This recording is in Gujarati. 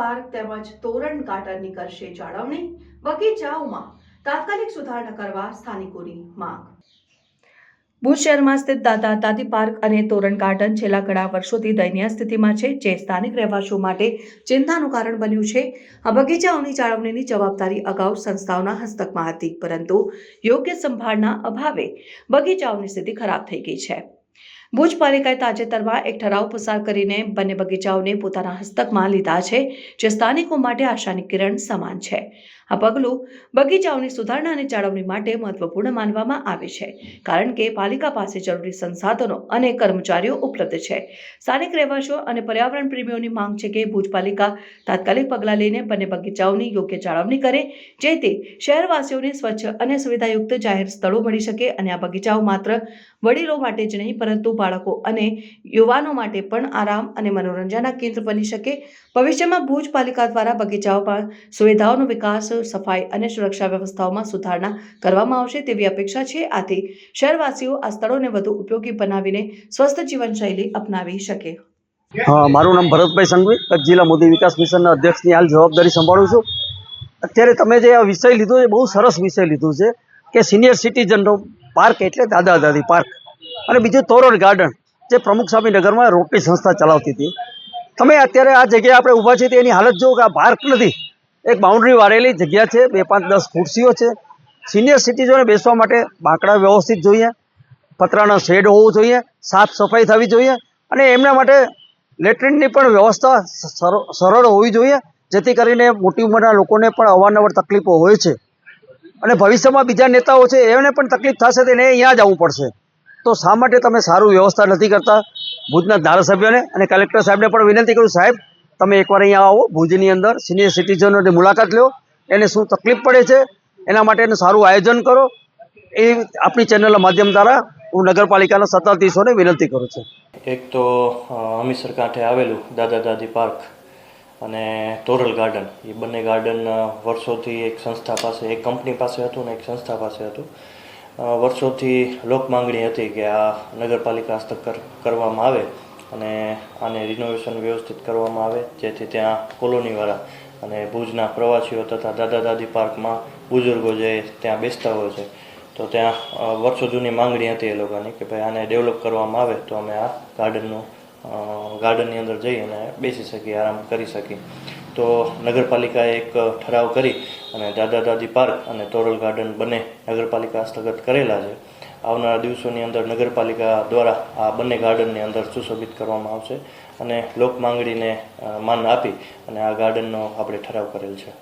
પાર્ક તેમજ તોરણ ગાર્ડનની કરશે જાળવણી. બગીચાઓમાં તાત્કાલિક સુધારણા કરવા સ્થાનિકોની માંગ. ભુજ શહેરમાં સ્થિત દાદા દાદી પાર્ક અને તોરણ ગાર્ડન છેલ્લા ઘણા વર્ષોથી દયનીય સ્થિતિમાં છે, જે સ્થાનિક રહેવાસીઓ માટે ચિંતાનું કારણ બન્યું છે. આ બગીચાઓની જાળવણીની જવાબદારી અગાઉ સંસ્થાઓના હસ્તકમાં હતી, પરંતુ યોગ્ય સંભાળના અભાવે બગીચાઓની સ્થિતિ ખરાબ થઈ ગઈ છે. ભુજ પાલિકાએ તાજેતરમાં એક ઠરાવ પસાર કરીને બંને બગીચાઓને પોતાના હસ્તકમાં લીધા છે, જે સ્થાનિકો માટે આશાની કિરણ સમાન છે. આ પગલું બગીચાઓની સુધારણા અને જાળવણી માટે મહત્વપૂર્ણ માનવામાં આવે છે, કારણ કે પાલિકા પાસે જરૂરી સંસાધનો અને કર્મચારીઓ ઉપલબ્ધ છે. સ્થાનિક રહેવાસીઓ અને પર્યાવરણ પ્રેમીઓની માંગ છે કે ભુજ પાલિકા તાત્કાલિક પગલાં લઈને બંને બગીચાઓની યોગ્ય જાળવણી કરે, જેથી શહેરવાસીઓને સ્વચ્છ અને સુવિધાયુક્ત જાહેર સ્થળો મળી શકે અને આ બગીચાઓ માત્ર વડીલો માટે જ નહીં, પરંતુ બાળકો અને યુવાનો માટે પણ આરામ અને મનોરંજનના કેન્દ્ર બની શકે. ભવિષ્યમાં ભુજ પાલિકા દ્વારા પર સુવિધાઓનો વિકાસ સફાઈ અને સુરક્ષા વ્યવસ્થાઓમાં સુધારણા કરવામાં આવશે તેવી અપેક્ષા છે. આથી શહેરવાસીઓ આ સ્થળોને વધુ ઉપયોગી બનાવીને સ્વસ્થ જીવનશૈલી અપનાવી શકે. મારું નામ ભરતભાઈ સંઘવી કચ્છ જિલ્લા મોદી વિકાસ મિશનના અધ્યક્ષની હાલ જવાબદારી સંભાળું છું. અત્યારે તમે જે આ વિષય લીધો છે બહુ સરસ વિષય લીધો છે કે સિનિયર સિટીઝનનો પાર્ક એટલે દાદા દાદી પાર્ક. અને બીજું તોરણ ગાર્ડન, જે પ્રમુખ સ્વામી નગરમાં રોટરી સંસ્થા ચલાવતી હતી. તમે અત્યારે આ જગ્યાએ આપણે ઊભા છીએ તો એની હાલત જો કે આ પાર્ક નથી. એક બાઉન્ડ્રી વાળેલી જગ્યા છે, બે પાંચ દસ ખુરશીઓ છે. સિનિયર સિટીઝનોને બેસવા માટે બાંકડા વ્યવસ્થિત જોઈએ, પતરાનો શેડ હોવું જોઈએ, સાફ સફાઈ થવી જોઈએ અને એમના માટે લેટ્રિનની પણ વ્યવસ્થા સર- સરળ હોવી જોઈએ, જેથી કરીને મોટી ઉંમરના લોકોને પણ અવારનવાર તકલીફો હોય છે. અને ભવિષ્યમાં બીજા નેતાઓ છે, એને પણ તકલીફ થશે તેને અહીંયા જ આવવું પડશે. તો શા માટે તમે સારું વ્યવસ્થા નથી કરતા? ભુજના ધારાસભ્યોને અને કલેક્ટર સાહેબને પણ વિનંતી કરું, સાહેબ તમે એકવાર અહીંયા આવો, ભુજની અંદર સિનિયર સિટીઝનોની મુલાકાત લો. એને શું તકલીફ પડે છે, એના માટેનું સારું આયોજન કરો. એ આપણી ચેનલના માધ્યમ દ્વારા હું નગરપાલિકાના સત્તાધીશોને વિનંતી કરું છું. એક તો અમીસર કાંઠે આવેલું દાદા દાદી પાર્ક અને તોરલ ગાર્ડન. એ બંને ગાર્ડન વર્ષોથી એક સંસ્થા પાસે, એક કંપની પાસે હતું અને એક સંસ્થા પાસે હતું. વર્ષોથી લોક માંગણી હતી કે આ નગરપાલિકા હસ્તક કરવામાં આવે. અને આને રિનોવેશન વ્યવસ્થિત કરવામાં આવે, જેથી ત્યાં કોલોનીવાળા અને ભુજના પ્રવાસીઓ તથા દાદા દાદી પાર્કમાં બુઝુર્ગો જે ત્યાં બેસતા હોય છે, તો ત્યાં વર્ષો જૂની માંગણી હતી એ લોકોની કે ભાઈ આને ડેવલપ કરવામાં આવે તો અમે આ ગાર્ડનનું ગાર્ડનની અંદર જઈ અને બેસી શકીએ, આરામ કરી શકીએ. તો નગરપાલિકાએ એક ઠરાવ કરી અને દાદા દાદી પાર્ક અને તોરલ ગાર્ડન બંને નગરપાલિકા હસ્તગત કરેલા છે. આવનારા દિવસોની અંદર નગરપાલિકા દ્વારા આ બંને ગાર્ડનની અંદર સુશોભિત કરવામાં આવશે અને લોક માંગણીને માન આપી અને આ ગાર્ડનનો આપણે ઠરાવ કરેલ છે.